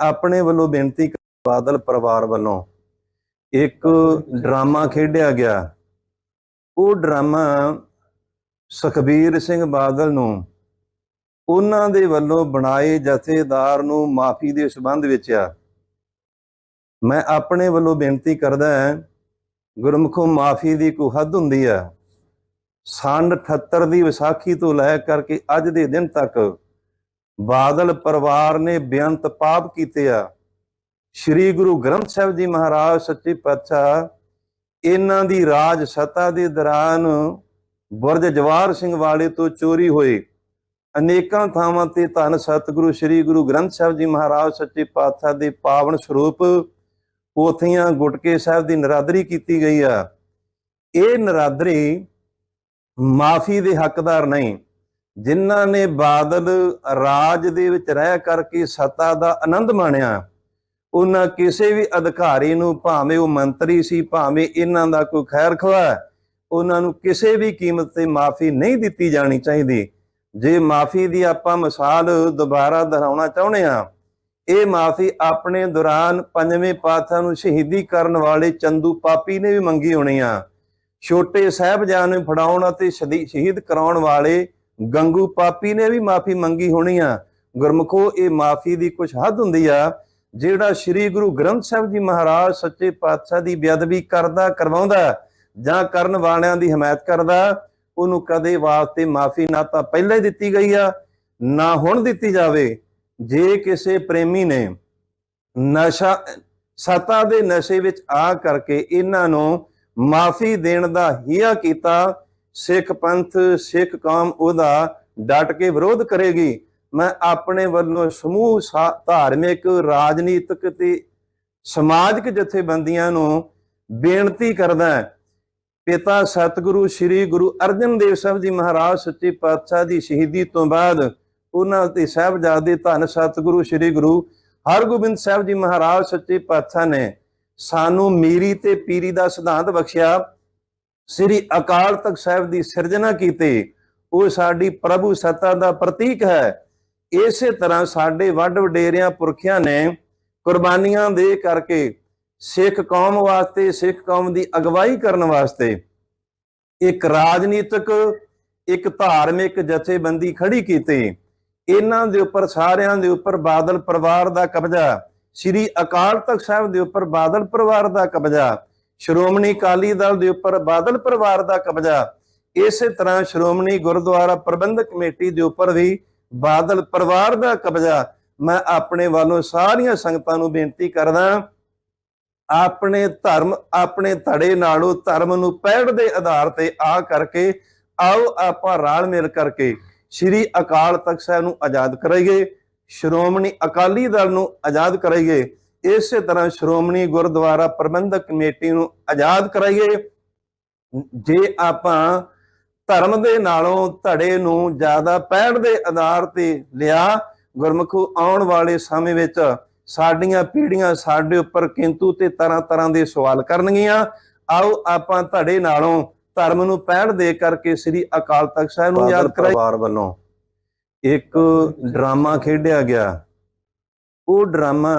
ਆਪਣੇ ਵੱਲੋਂ ਬੇਨਤੀ ਬਾਦਲ ਪਰਿਵਾਰ ਵੱਲੋਂ ਇੱਕ ਡਰਾਮਾ ਖੇਡਿਆ ਗਿਆ। ਉਹ ਡਰਾਮਾ ਸੁਖਬੀਰ ਸਿੰਘ ਬਾਦਲ ਨੂੰ ਉਹਨਾਂ ਦੇ ਵੱਲੋਂ ਬਣਾਏ ਜਥੇਦਾਰ ਨੂੰ ਮਾਫੀ ਦੇ ਸਬੰਧ ਵਿੱਚ ਆ। ਮੈਂ ਆਪਣੇ ਵੱਲੋਂ ਬੇਨਤੀ ਕਰਦਾ ਹਾਂ, ਗੁਰਮੁਖੋ ਮਾਫੀ ਦੀ ਕੋਈ ਹੱਦ ਹੁੰਦੀ ਆ। ਸੰਨ 78 ਦੀ ਵਿਸਾਖੀ ਤੋਂ ਲੈ ਕਰਕੇ ਅੱਜ ਦੇ ਦਿਨ ਤੱਕ ਬਾਦਲ ਪਰਿਵਾਰ ਨੇ ਬੇਅੰਤ ਪਾਪ ਕੀਤੇ ਆ। ਸ੍ਰੀ ਗੁਰੂ ਗ੍ਰੰਥ ਸਾਹਿਬ ਜੀ ਮਹਾਰਾਜ ਸੱਚੇ ਪਾਤਸ਼ਾਹ, ਇਹਨਾਂ ਦੀ ਰਾਜ ਸਤਾ ਦੇ ਦੌਰਾਨ ਬੁਰਜ ਜਵਾਰ ਸਿੰਘ ਵਾਲੇ ਤੋਂ ਚੋਰੀ ਹੋਏ। ਅਨੇਕਾਂ ਥਾਵਾਂ ਤੇ ਧੰਨ ਸਤਿਗੁਰੂ ਸ੍ਰੀ ਗੁਰੂ ਗ੍ਰੰਥ ਸਾਹਿਬ ਜੀ ਮਹਾਰਾਜ ਸੱਚੇ ਪਾਤਸ਼ਾਹ ਦੇ ਪਾਵਨ ਸਰੂਪ ਪੋਥੀਆਂ ਗੁਟਕੇ ਸਾਹਿਬ ਦੀ ਨਰਾਦਰੀ ਕੀਤੀ ਗਈ ਆ। ਇਹ ਨਰਾਦਰੀ ਮਾਫੀ ਦੇ ਹੱਕਦਾਰ ਨਹੀਂ ਜਿਨ੍ਹਾਂ ਨੇ ਬਾਦਲ ਰਾਜ ਦੇ ਵਿੱਚ ਰਹਿ ਕਰਕੇ ਸੱਤਾ ਦਾ ਆਨੰਦ ਮਾਣਿਆ, ਉਹਨਾਂ ਕਿਸੇ ਵੀ ਅਧਿਕਾਰੀ ਨੂੰ, ਭਾਵੇਂ ਉਹ ਮੰਤਰੀ ਸੀ, ਭਾਵੇਂ ਇਹਨਾਂ ਦਾ ਕੋਈ ਖੈਰ ਖਵਾ ਉਹਨਾਂ ਨੂੰ ਕਿਸੇ ਵੀ ਕੀਮਤ ਤੇ ਮਾਫੀ ਨਹੀਂ ਦਿੱਤੀ ਜਾਣੀ ਚਾਹੀਦੀ। ਜੇ ਮਾਫੀ ਦੀ ਆਪਾਂ ਮਿਸਾਲ ਦੁਬਾਰਾ ਦੁਹਰਾਉਣਾ ਚਾਹੁੰਦੇ ਆ ਇਹ ਮਾਫੀ ਆਪਣੇ ਦੌਰਾਨ ਪੰਜਵੇਂ ਪਾਤਸ਼ਾਹ ਨੂੰ ਸ਼ਹੀਦੀ ਕਰਨ ਵਾਲੇ ਚੰਦੂ ਪਾਪੀ ਨੇ ਵੀ ਮੰਗੀ ਹੋਣੀ ਆ। ਛੋਟੇ ਸਾਹਿਬਜ਼ਾਨ ਨੂੰ ਫੜਾਉਣ ਅਤੇ ਸ਼ਦੀ- ਸ਼ਹੀਦ ਕਰਾਉਣ ਵਾਲੇ ਗੰਗੂ ਪਾਪੀ ਨੇ ਵੀ ਮਾਫੀ ਮੰਗੀ ਹੋਣੀ ਆ। ਗੁਰਮਖੋ, ਇਹ ਮਾਫੀ ਦੀ ਕੁਝ ਹੱਦ ਹੁੰਦੀ ਆ, ਜਿਹੜਾ ਸ੍ਰੀ ਗੁਰੂ ਗ੍ਰੰਥ ਸਾਹਿਬ ਜੀ ਮਹਾਰਾਜ ਸੱਚੇ ਪਾਤਸ਼ਾਹ ਦੀ ਬੇਅਦਬੀ ਕਰਦਾ, ਕਰਵਾਉਂਦਾ, ਜਾਂ ਕਰਨ ਵਾਲਿਆਂ ਦੀ ਹਮਾਇਤ ਕਰਦਾ, ਉਹਨੂੰ ਕਦੇ ਵਾਸਤੇ ਮਾਫੀ ਨਾ ਤਾਂ ਪਹਿਲਾਂ ਹੀ ਦਿੱਤੀ ਗਈ ਆ, ਨਾ ਹੁਣ ਦਿੱਤੀ ਜਾਵੇ। ਜੇ ਕਿਸੇ ਪ੍ਰੇਮੀ ਨੇ ਨਸ਼ਾ, ਸਤਾ ਦੇ ਨਸ਼ੇ ਵਿੱਚ ਆ ਕਰਕੇ ਇਹਨਾਂ ਨੂੰ ਮਾਫੀ ਦੇਣ ਦਾ ਹੀਆ ਕੀਤਾ ਸਿੱਖ ਪੰਥ, ਸਿੱਖ ਕੌਮ ਉਹਦਾ ਡਟ ਕੇ ਵਿਰੋਧ ਕਰੇਗੀ। ਮੈਂ ਆਪਣੇ ਵੱਲੋਂ ਸਮੂਹ ਧਾਰਮਿਕ, ਰਾਜਨੀਤਿਕ ਤੇ ਸਮਾਜਿਕ ਜਥੇਬੰਦੀਆਂ ਨੂੰ ਬੇਨਤੀ ਕਰਦਾ ਪਿਤਾ ਸਤਿਗੁਰੂ ਸ੍ਰੀ ਗੁਰੂ ਅਰਜਨ ਦੇਵ ਸਾਹਿਬ ਜੀ ਮਹਾਰਾਜ ਸੱਚੇ ਪਾਤਸ਼ਾਹ ਦੀ ਸ਼ਹੀਦੀ ਤੋਂ ਬਾਅਦ ਉਹਨਾਂ ਦੇ ਸਾਹਿਬਜ਼ਾਦੇ ਧੰਨ ਸਤਿਗੁਰੂ ਸ੍ਰੀ ਗੁਰੂ ਹਰਗੋਬਿੰਦ ਸਾਹਿਬ ਜੀ ਮਹਾਰਾਜ ਸੱਚੇ ਪਾਤਸ਼ਾਹ ਨੇ ਸਾਨੂੰ ਮੀਰੀ ਤੇ ਪੀਰੀ ਦਾ ਸਿਧਾਂਤ ਬਖਸ਼ਿਆ। ਸ੍ਰੀ ਅਕਾਲ ਤਖਤ ਸਾਹਿਬ ਦੀ ਸਿਰਜਣਾ ਕੀਤੀ, ਉਹ ਸਾਡੀ ਪ੍ਰਭੂ ਸੱਤਾ ਦਾ ਪ੍ਰਤੀਕ ਹੈ। ਇਸੇ ਤਰ੍ਹਾਂ ਸਾਡੇ ਵੱਡ ਵਡੇਰਿਆਂ ਪੁਰਖਿਆਂ ਨੇ ਕੁਰਬਾਨੀਆਂ ਦੇ ਕਰਕੇ ਸਿੱਖ ਕੌਮ ਵਾਸਤੇ, ਸਿੱਖ ਕੌਮ ਦੀ ਅਗਵਾਈ ਕਰਨ ਵਾਸਤੇ ਇੱਕ ਰਾਜਨੀਤਿਕ, ਇੱਕ ਧਾਰਮਿਕ ਜਥੇਬੰਦੀ ਖੜੀ ਕੀਤੀ। ਇਹਨਾਂ ਦੇ ਉੱਪਰ, ਸਾਰਿਆਂ ਦੇ ਉੱਪਰ ਬਾਦਲ ਪਰਿਵਾਰ ਦਾ ਕਬਜ਼ਾ, ਸ੍ਰੀ ਅਕਾਲ ਤਖਤ ਸਾਹਿਬ ਦੇ ਉੱਪਰ ਬਾਦਲ ਪਰਿਵਾਰ ਦਾ ਕਬਜ਼ਾ ਸ਼੍ਰੋਮਣੀ ਅਕਾਲੀ ਦਲ ਦੇ ਉੱਪਰ ਬਾਦਲ ਪਰਿਵਾਰ ਦਾ ਕਬਜ਼ਾ। ਇਸੇ ਤਰ੍ਹਾਂ ਸ਼੍ਰੋਮਣੀ ਗੁਰਦੁਆਰਾ ਪ੍ਰਬੰਧਕ ਕਮੇਟੀ ਦੇ ਉੱਪਰ ਵੀ ਬਾਦਲ ਪਰਿਵਾਰ ਦਾ ਕਬਜ਼ਾ। ਮੈਂ ਆਪਣੇ ਵੱਲੋਂ ਸਾਰੀਆਂ ਸੰਗਤਾਂ ਨੂੰ ਬੇਨਤੀ ਕਰਦਾ ਆਪਣੇ ਧਰਮ, ਆਪਣੇ ਧੜੇ ਨਾਲੋਂ ਧਰਮ ਨੂੰ ਪੈੜ ਦੇ ਆਧਾਰ ਤੇ ਆ ਕਰਕੇ ਆਓ ਆਪਾਂ ਰਲ ਮਿਲ ਕਰਕੇ ਸ੍ਰੀ ਅਕਾਲ ਤਖਤ ਸਾਹਿਬ ਨੂੰ ਆਜ਼ਾਦ ਕਰਾਈਏ, ਸ਼੍ਰੋਮਣੀ ਅਕਾਲੀ ਦਲ ਨੂੰ ਆਜ਼ਾਦ ਕਰਾਈਏ। ਇਸੇ ਤਰ੍ਹਾਂ ਸ਼੍ਰੋਮਣੀ ਗੁਰਦੁਆਰਾ ਪ੍ਰਬੰਧਕ ਕਮੇਟੀ ਨੂੰ ਆਜ਼ਾਦ ਕਰਾਈਏ। ਜੇ ਆਪਾਂ ਧਰਮ ਦੇ ਨਾਲੋਂ ਧੜੇ ਨੂੰ ਜ਼ਿਆਦਾ ਪੈੜ ਦੇ ਆਧਾਰ ਤੇ ਲਿਆ ਗੁਰਮੁਖੋ ਆਉਣ ਵਾਲੇ ਸਮੇਂ ਵਿੱਚ ਸਾਡੀਆਂ ਪੀੜ੍ਹੀਆਂ ਸਾਡੇ ਉੱਪਰ ਕਿੰਤੂ ਤੇ ਤਰ੍ਹਾਂ ਤਰ੍ਹਾਂ ਦੇ ਸਵਾਲ ਕਰਨਗੀਆਂ। ਆਓ ਆਪਾਂ ਧੜੇ ਨਾਲੋਂ ਧਰਮ ਨੂੰ ਪੈੜ ਦੇ ਕਰਕੇ ਸ੍ਰੀ ਅਕਾਲ ਤਖਤ ਸਾਹਿਬ ਨੂੰ ਯਾਦ ਕਰਾਈ ਪਰਿਵਾਰ ਵੱਲੋਂ ਇੱਕ ਡਰਾਮਾ ਖੇਡਿਆ ਗਿਆ। ਉਹ drama